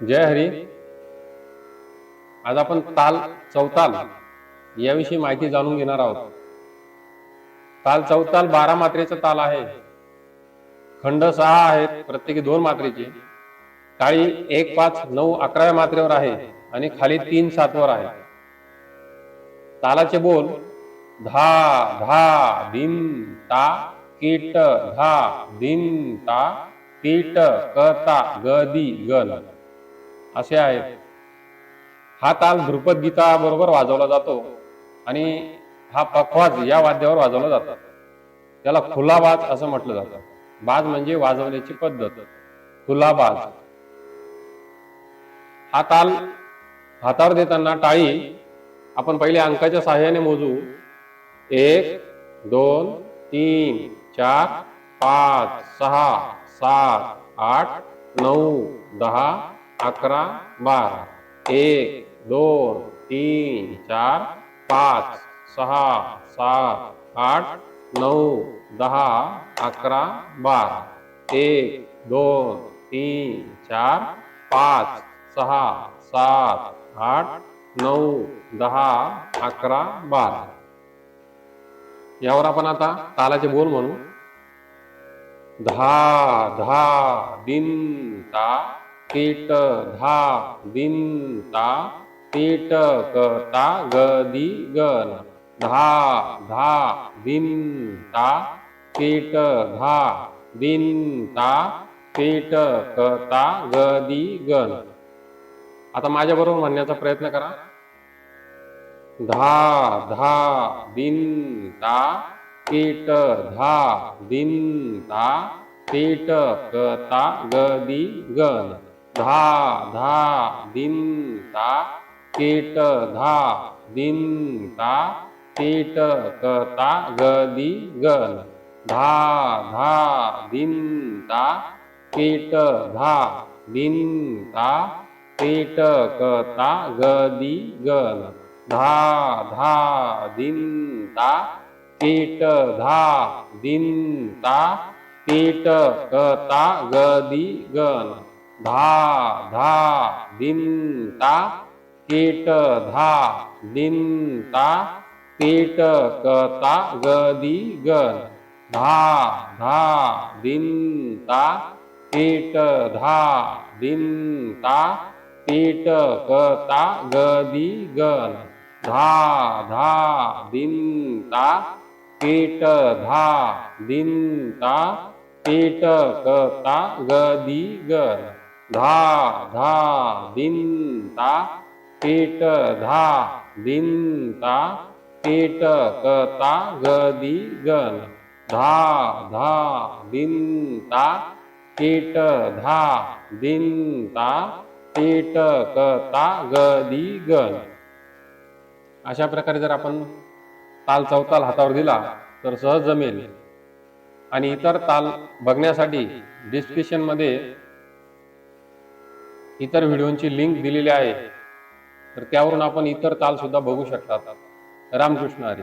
जय हरी. आज आपण ताल चौताल याविषयी माहिती जाणून घेणार आहोत. ताल चौताल बारा मात्रेचा ताल आहे. खंड सहा आहेत प्रत्येकी दोन मात्रेचे. काळी एक पाच नऊ अकराव्या मात्रेवर आहे आणि खाली तीन सातवर आहे. तालाचे बोल धा धा दिन ता कीट धा दिन ता कीट कता गदी गल असे आहेत. हा ताल ध्रुपद गीता बरोबर वाजवला जातो आणि हा पखवाज या वाद्यावर वाजवला जातो. त्याला खुला बाज असं म्हटलं जातं. बाज म्हणजे वाजवण्याची पद्धत. खुला बाज हा ताल हातावर देताना टाळी आपण पहिले अंकाच्या सहाय्याने मोजू. एक दोन तीन चार पाच सहा सात आठ नऊ दहा अकरा बारा. एक दोन तीन चार पाच सहा सात आठ नऊ दहा अकरा बारा. एक दोन तीन चार पाच सहा सात आठ नऊ दहा अकरा बारा. यावर आपण आता तालाचे बोल म्हणू. धा धा दिन ता तेट धा दिन ता कीट कता गदी गन धा धा दिन ता कीट धा दिन ता कता गदी गन आता माझ्या बरोबर म्हणण्याचा प्रयत्न करा. धा धा दिन ता कीट धा दिन ता कीट कता गदी गन धा धा दिन ता केट धा दिन ता कीट कता गदी गन धा धा दिन ता केट धा दिन ता कीट कता गदी गन धा धा दिन ता केट धा दिन ता कीट कता गदी गन धा धा दिन ता धा दिन ता कीट कता गदी गन. धा धा दिन ता धा दिन ता कीट कता गदी गन. धा धा दिन ता धा दिन ता कीट कता गदी गन. धा धा दिन पेट धा दिन पेटकता कता गदी गन धा धा दिन पेट धा दिन पेटकता कता गदी गन अशा प्रकारे जर आपण ताल चौताल हातावर दिला तर सहज जमेल. आणि इतर ताल बघण्यासाठी डिस्क्रिप्शनमध्ये इतर व्हिडिओची लिंक दिलेली आहे. तर त्यावरून आपण इतर ताल सुद्धा बघू शकतात. रामकृष्ण हरी.